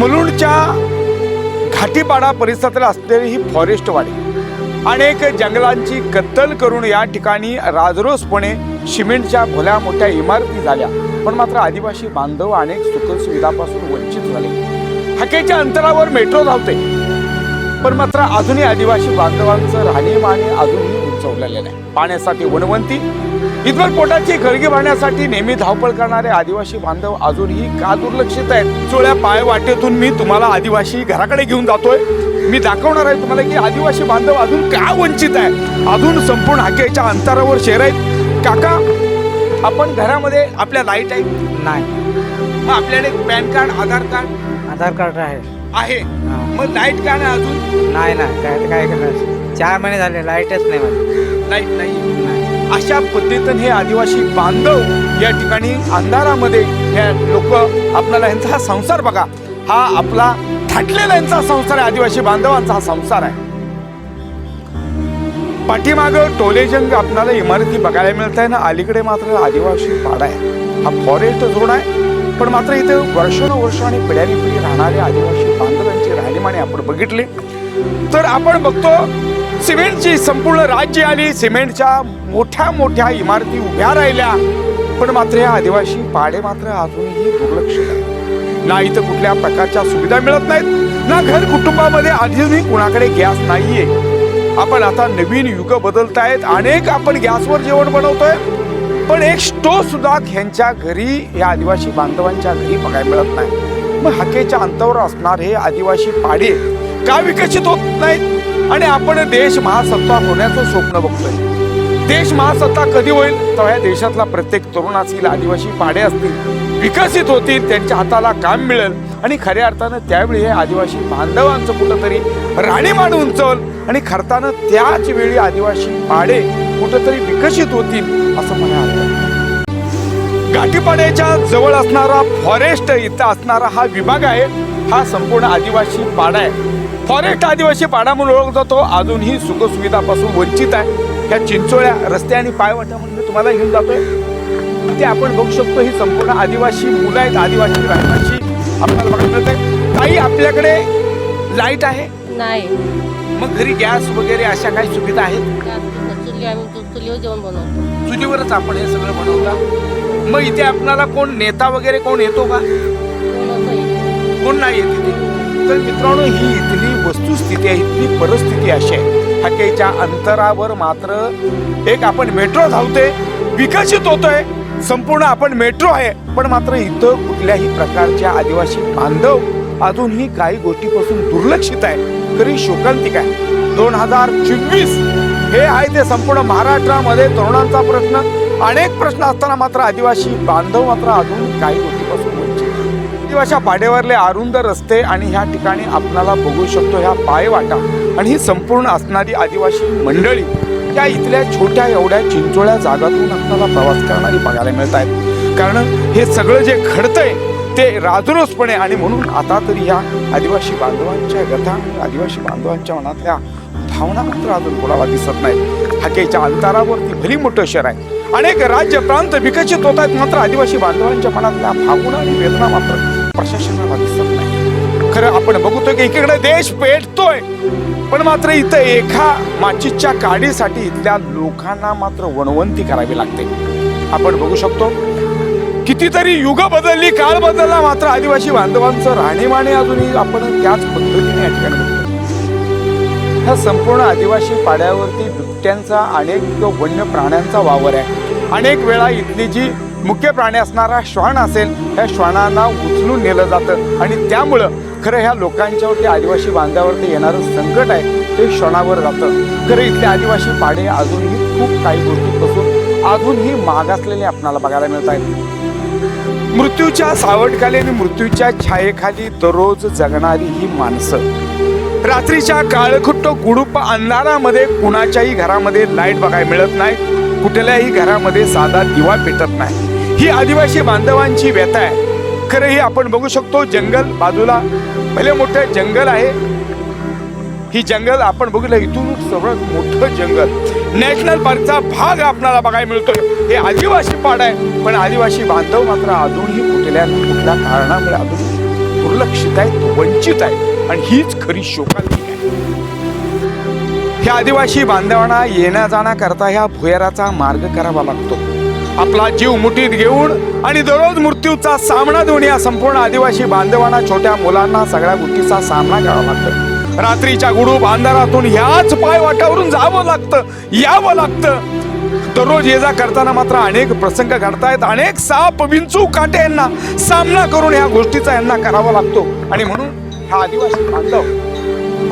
मुलुंडच्या घाटीपाडा परिसरातला असलेली ही फॉरेस्ट वाडी. अनेक जंगलांची कत्तल करून या ठिकाणी राजरोसपणे सिमेंटच्या भोल्या मोठ्या इमारती झाल्या. पण मात्र आदिवासी बांधव अनेक सुखसुविधापासून वंचित झाले. हाकेच्या अंतरावर मेट्रो धावते. पण मात्र अजूनही आदिवासी बांधवांचं राहणीमान अजूनही उंचवलेलं आहे पाण्यासाठी वनवंती इथवर पोटाची गळगी भरण्यासाठी नेहमी धावपळ करणारे आदिवासी बांधव अजूनही का दुर्लक्षित आहेत? चोळ्या पाय वाटेतून मी तुम्हाला आदिवासी घराकडे घेऊन जातोय. मी दाखवणार आहे तुम्हाला की आदिवासी बांधव अजून का वंचित आहे अजून संपूर्ण हाकेच्या अंतरावर शहर आहेत. काका आपण घरामध्ये आपल्या लाइट आहे नाही. मग आपल्याकडे PAN card Aadhaar card? Aadhaar card आहे. आहे. मग लाइट का नाही अजून? नाही नाही. काय काय करणार? चार महिने झाले लाईटच नाही लाइट नाही. नाही. अशा पद्धतीने हे आदिवासी बांधव या ठिकाणी अंधारामध्ये हे लोक आपल्याला यांचा हा संसार बघा. हा आपला थाटलेला यांचा संसार आहे आदिवासी बांधवांचा हा संसार आहे. पाठीमाग टोलेजंग आपल्याला इमारती बघायला मिळत आहे ना अलीकडे मात्र आदिवासी पाडा आहे. हा फॉरेस्ट झोन आहे. पण मात्र इथे वर्षानुवर्ष आणि पिढ्यानी पिढी राहणारे आदिवासी बांधवांची राहणीमाने आपण बघितले. तर आपण बघतो सिमेंटची संपूर्ण राज्य आली सिमेंटच्या मोठ्या मोठ्या इमारती उभ्या राहिल्या. पण मात्र या आदिवासी पाडे मात्र अजूनही दुर्लक्ष ना इथं कुठल्या प्रकारच्या सुविधा मिळत नाहीत ना घर कुटुंबामध्ये अजूनही कुणाकडे गॅस नाहीये. आपण आता नवीन युग आहेत अनेक आपण गॅसवर जेवण बनवतोय पण एक स्टोव सुद्धा ह्यांच्या घरी या आदिवासी बांधवांच्या घरी बघायला मिळत नाही. मग हाकेच्या अंतावर असणार हे आदिवासी पाडे का विकसित होत नाहीत? आणि आपण देश महासत्ता होण्याचं स्वप्न बघतोय. देश महासत्ता कधी होईल? तर या देशातला प्रत्येक तरुण असतील आदिवासी पाडे असतील विकसित होतील त्यांच्या हाताला काम मिळेल. आणि खऱ्या अर्थानं त्यावेळी हे आदिवासी बांधवांचं कुठंतरी राणीमान उंचवल. आणि खरतानं त्याच वेळी आदिवासी पाडे कुठंतरी विकसित होतील असं मला गाठीपाड्याच्या जवळ असणारा फॉरेस्ट इथं असणारा हा विभाग आहे. हा संपूर्ण आदिवासी पाडा आहे. फॉरेस्ट आदिवासी पाडा म्हणून ओळखला जातो. अजूनही सुखसुविधापासून वंचित आहे. ह्या चिंचोळ्या रस्ते आणि पायवाटा म्हणून तुम्हाला घेऊन जातोय. इथे आपण बघू शकतो ही संपूर्ण आदिवासी मुलं आहेत. आदिवासी राहण्याची आपल्याला बघायला मिळते. काही आपल्याकडे लाइट आहे? नाही. मग घरी गॅस वगैरे अशा काही सुविधा आहेत? गॅस चुली आम्ही चु- चुलीवर जेवण बनवतो. चुलीवरच आपण हे सगळं बनवता. मग इथे आपणाला कोण नेता वगैरे कोण येतो का? कोणाचं हे- कोण नाही येत इथे? तर मित्रांनो ही इथली वस्तुस्थिती आहे इथली परिस्थिती अशी आहे. हाकेच्या अंतरावर मात्र एक आपण मेट्रो धावते विकसित होतोय संपूर्ण आपण मेट्रो आहे. पण मात्र इथं कुठल्याही प्रकारच्या आदिवासी बांधव अजूनही काही गोष्टीपासून दुर्लक्षित आहे. तरी शोकांतिक आहे. दोन हजार चोवीस हे आहे ते संपूर्ण महाराष्ट्रामध्ये तरुणांचा प्रश्न. अनेक प्रश्न असताना मात्र आदिवासी बांधव मात्र अजून काही गोष्टी दिवसा पाडेवरले पाड्यावरले अरुंद रस्ते आणि ह्या ठिकाणी आपल्याला बघू शकतो ह्या पायवाटा. आणि ही संपूर्ण असणारी आदिवासी मंडळी त्या इथल्या छोट्या एवढ्या चिंचोळ्या जागातून आपल्याला प्रवास करणारी बघायला मिळत आहेत कारण हे सगळं जे घडतंय ते राजरोसपणे आणि म्हणून आता तरी या आदिवासी बांधवांच्या व्यथा आदिवासी बांधवांच्या मनातल्या भावना मात्र अजून कोणाला दिसत नाहीत. हाकेच्या अंतरावरती भली मोठं शहर आहे. अनेक राज्य प्रांत विकसित होत आहेत मात्र आदिवासी बांधवांच्या मनातल्या भावना आणि वेदना मात्र प्रशासनाला दिसत नाही. खरं आपण बघतोय की एकीकडे देश पेटतोय पण मात्र इथं एका माचीच्या काडीसाठी इथल्या लोकांना मात्र वणवंती करावी लागते. आपण बघू शकतो कितीतरी युग बदलली काळ बदलला मात्र आदिवासी बांधवांचं राहणीमाने अजूनही आपण त्याच पद्धतीने या ठिकाणी ह्या संपूर्ण आदिवासी पाड्यावरती बिबट्यांचा अनेक वन्य प्राण्यांचा वावर आहे. अनेक वेळा इथली जी मुख्य प्राणी असणारा श्वान असेल ह्या श्वानांना उचलून नेलं जातं. आणि त्यामुळं खरं ह्या लोकांच्यावरती आदिवासी बांधावरती येणारं संकट आहे ते क्षणावर जातं. खरं इथले आदिवासी पाडे अजूनही खूप काही गोष्टीपासून अजूनही मागासलेले आपणाला बघायला मिळत आहेत मृत्यूच्या सावटखाली आणि मृत्यूच्या छायेखाली दररोज जगणारी ही माणसं. रात्रीच्या काळखुट्ट गुडूप अंधारामध्ये कुणाच्याही घरामध्ये लाइट बघायला मिळत नाही कुठल्याही घरामध्ये साधा दिवा पेटत नाही. ही आदिवासी बांधवांची व्यथा आहे. खरं ही आपण बघू शकतो जंगल बाजूला भले मोठं जंगल आहे. ही जंगल आपण बघितलं इथून सर्वात मोठं जंगल. नॅशनल पार्कचा भाग आपल्याला बघायला मिळतोय. हे आदिवासी पाड आहे पण आदिवासी बांधव मात्र अजूनही कुठल्या कुठल्या कारणामुळे अजून दुर्लक्षित आहेत वंचित आहेत. आणि हीच खरी शोकांतिक आहे. ह्या आदिवासी बांधवांना येण्या जाण्याकरता ह्या भुयाराचा मार्ग करावा लागतो. आपला जीव मुठीत घेऊन आणि दररोज मृत्यूचा सामना देऊन या संपूर्ण आदिवासी बांधवांना छोट्या मुलांना सगळ्या गोष्टीचा सामना करावा लागतो. रात्रीच्या गुडूप अंधारातून ह्याच पाय वाटावरून जावं लागतं यावं लागतं. दररोज ये जा करताना मात्र अनेक प्रसंग घडतायत अनेक साप विंचू काटे यांना सामना करून ह्या गोष्टीचा यांना करावा लागतो. आणि म्हणून हा आदिवासी बांधव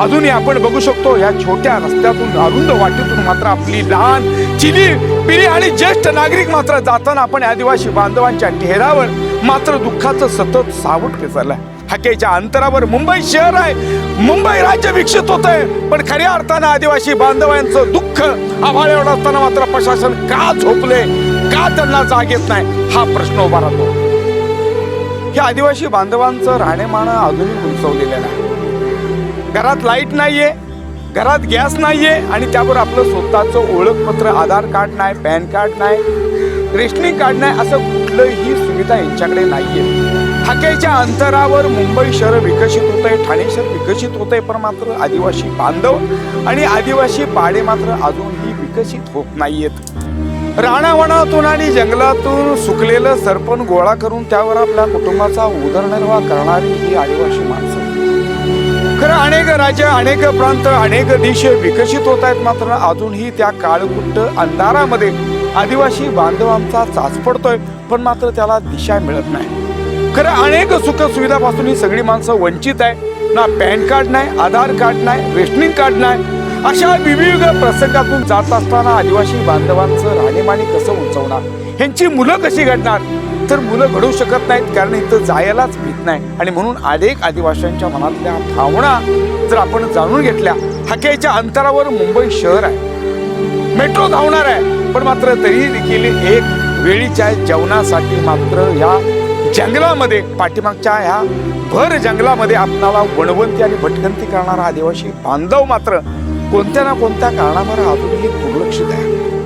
अजूनही आपण बघू शकतो या छोट्या रस्त्यातून अरुंद वाटेतून मात्र आपली लहान चिली पिली आणि ज्येष्ठ नागरिक मात्र जाताना आपण आदिवासी बांधवांच्या चेहऱ्यावर मात्र दुःखाचं सतत सावट पेसरलंय. हाकेच्या अंतरावर मुंबई शहर आहे मुंबई राज्य विकसित होत आहे पण खऱ्या अर्थानं आदिवासी बांधवांचं दुःख आव्हाळ एवढं असताना मात्र प्रशासन का झोपले का त्यांना जाग येत नाही हा प्रश्न उभा राहतो. हे आदिवासी बांधवांचं राहणीमान अजूनही उंचवलेलं नाही. घरात लाइट नाहीये घरात गॅस नाहीये आणि त्यावर आपलं स्वतःचं ओळखपत्र आधार कार्ड नाही पॅन कार्ड नाही रेशनिंग कार्ड नाही असं कुठलंही सुविधा यांच्याकडे नाहीये. हाकेच्या अंतरावर मुंबई शहर विकसित होत आहे ठाणे शहर विकसित होत आहे पण मात्र आदिवासी बांधव आणि आदिवासी पाडे मात्र अजूनही विकसित होत नाहीयेत. राणावणातून आणि जंगलातून सुकलेलं सरपण गोळा करून त्यावर आपल्या कुटुंबाचा उदरनिर्वाह करणारी ही आदिवासी माणसं. खरं अनेक राज्य अनेक प्रांत अनेक देश विकसित होत आहेत मात्र अजूनही त्या काळकुट्ट अंधारामध्ये आदिवासी बांधवांचा चाच पडतोय पण मात्र त्याला दिशा मिळत नाही. खरं अनेक सुख सुविधापासून ही सगळी माणसं वंचित आहे ना पॅन कार्ड नाही आधार कार्ड नाही रेशनिंग कार्ड नाही. अशा विविध प्रसंगातून जात असताना आदिवासी बांधवांचं राहणीमानी कसं उंचवणार? ह्यांची मुलं कशी घडणार? तर मुलं घडू शकत नाहीत कारण इथं जायलाच भीत नाही. आणि म्हणून अनेक आदिवासींच्या मनातल्या भावना जर आपण जाणून घेतल्या हाकेच्या अंतरावर मुंबई शहर आहे. मेट्रो धावणार आहे पण मात्र तरी देखील एक वेळीच्या जेवणासाठी मात्र या जंगलामध्ये पाठीमागच्या ह्या भर जंगलामध्ये आपणाला वणवंती आणि भटकंती करणारा आदिवासी बांधव मात्र कोणत्या ना कोणत्या कारणामुळे अजूनही दुर्लक्षित आहे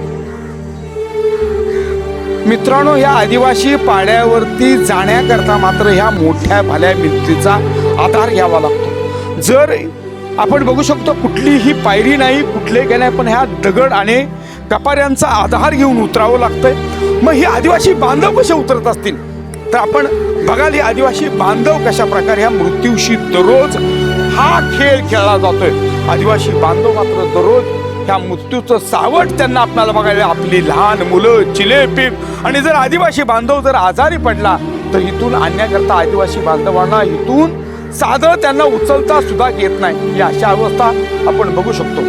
मित्रांनो या आदिवासी पाड्यावरती जाण्याकरता मात्र ह्या मोठ्या भाल्या भिंतीचा आधार घ्यावा लागतो. जर आपण बघू शकतो कुठलीही पायरी नाही कुठले काय नाही पण ह्या दगड आणि कपाऱ्यांचा आधार घेऊन उतरावं लागतंय. मग ही आदिवासी बांधव कसे उतरत असतील? तर आपण बघाल हे आदिवासी बांधव कशा प्रकारे ह्या मृत्यूशी दररोज हा खेळ खेळला जातोय. आदिवासी बांधव मात्र दररोज ह्या मृत्यूचं सावट त्यांना आपल्याला बघायला आपली लहान मुलं चिलेपी आणि जर आदिवासी बांधव जर आजारी पडला तर इथून आणण्याकरता आदिवासी बांधवांना इथून साधं त्यांना उचलता सुद्धा येत नाही. ही अशा अवस्था आपण बघू शकतो.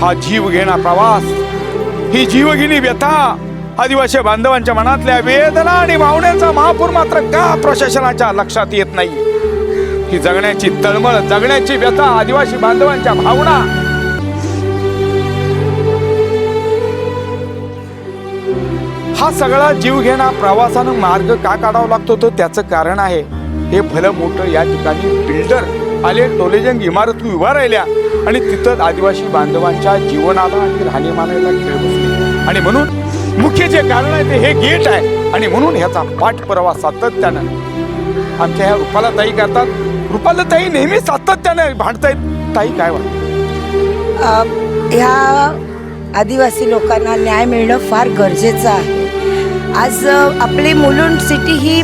हा जीव घेणा प्रवास ही जीवघेणी व्यथा आदिवासी बांधवांच्या मनातल्या वेदना आणि भावनेचा महापूर मात्र का प्रशासनाच्या लक्षात येत नाही? की जगण्याची तळमळ जगण्याची व्यथा आदिवासी बांधवांच्या भावना. हा सगळा जीवघेणा प्रवासानं मार्ग का काढावा लागतो तर त्याचं कारण आहे. हे भलं मोठं या ठिकाणी बिल्डर आले टोलेजंग इमारत उभा राहिल्या आणि तिथं आदिवासी बांधवांच्या जीवनाला आणि राहणीमानाला खेळ बसले. आणि म्हणून मुख्य जे कारण आहे ते हे गेट आहे. आणि म्हणून ह्याचा पाठपुरावा सातत्यानं आमच्या ह्या रूपाला ताई करतात. रुपाला ताई नेहमी सातत्याने भांडतायत. ताई काय वाटत? अ, ह्या आदिवासी लोकांना न्याय मिळणं फार गरजेचं आहे. आज अ, आपली मुलुंड सिटी ही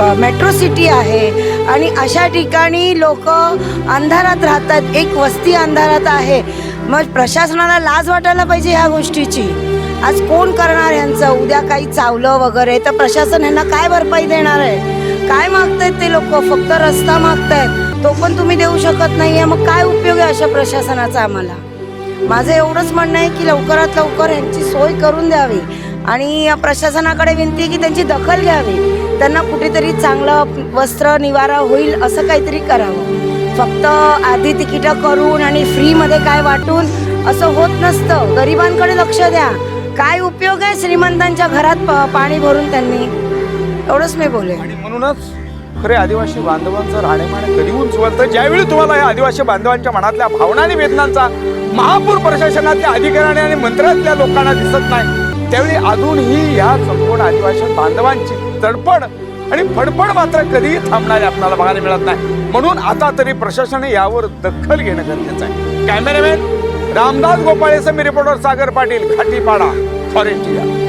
अ, मेट्रो सिटी आहे आणि अशा ठिकाणी लोक अंधारात राहतात एक वस्ती अंधारात आहे. मग प्रशासनाला लाज वाटायला पाहिजे ह्या गोष्टीची. आज कोण करणार यांचं उद्या काही चावलं वगैरे तर प्रशासन यांना काय भरपाई देणार आहे? काय मागतायत ते लोक? फक्त रस्ता मागतायत. तो पण तुम्ही देऊ शकत नाहीये. मग काय उपयोग आहे अशा प्रशासनाचा आम्हाला? माझं एवढंच म्हणणं आहे की लवकरात लवकर यांची सोय करून द्यावी. आणि प्रशासनाकडे विनंती आहे की त्यांची दखल घ्यावी. त्यांना कुठेतरी चांगलं वस्त्र निवारा होईल असं काहीतरी करावं. फक्त आधी तिकीटं करून आणि फ्रीमध्ये काय वाटून असं होत नसतं. गरिबांकडे लक्ष द्या. काय उपयोग आहे श्रीमंतांच्या घरात प- पाणी भरून त्यांनी? एवढंच मी बोले म्हणूनच खरे आदिवासी बांधवांचं राहणीमान कधी उंचवलं तर ज्यावेळी तुम्हाला या आदिवासी बांधवांच्या मनातल्या भावना आणि वेदनांचा महापूर प्रशासनातल्या अधिकाऱ्यांनी आणि मंत्र्यातल्या लोकांना दिसत नाही त्यावेळी अजूनही या संपूर्ण आदिवासी बांधवांची तडपड आणि फडफड मात्र कधीही थांबणारे आपल्याला बघायला मिळत नाही. म्हणून आता तरी प्रशासनाने यावर दखल घेणं गरजेचं आहे. Cameraman Ramdas गोपाळेसमी reporter Sagar Patil Khatipada forest India